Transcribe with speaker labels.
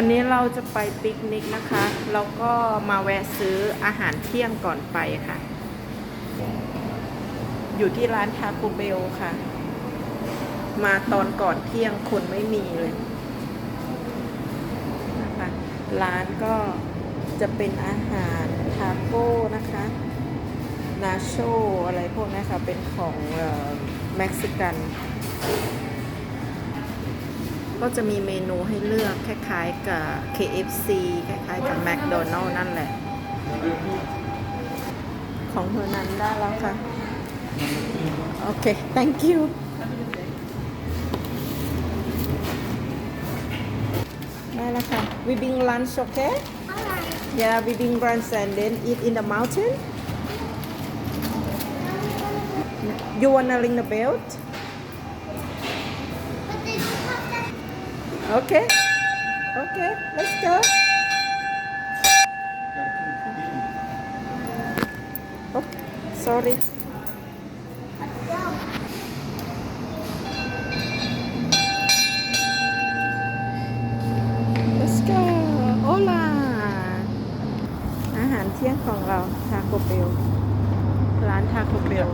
Speaker 1: วันนี้เราจะไปปิกนิกนะคะแล้วก็มาแวะซื้ออาหารเที่ยงก่อนไปค่ะ อยู่ที่ร้านทาโกเบลค่ะ มาตอนก่อนเที่ยงคนไม่มีเลยนะคะร้านก็จะเป็นอาหารทาโก้นะคะนาโชอะไรพวกนี้ค่ะ เป็นของเม็กซิกัน ก็จะมีเมนูให้เลือกคล้ายๆกับ KFC คล้ายๆกับ McDonald's นั่นแหละ ของเธอนั้นได้แล้วค่ะ โอเค thank you ได้แล้วค่ะ we bring lunch okay yeah we bring lunch and then eat in the mountain you wanna ring the bell Okay. Okay, let's go. Oh, sorry. Let's go. Hola. อาหารเที่ยงของเราทาโกเบลร้านทาโกเบล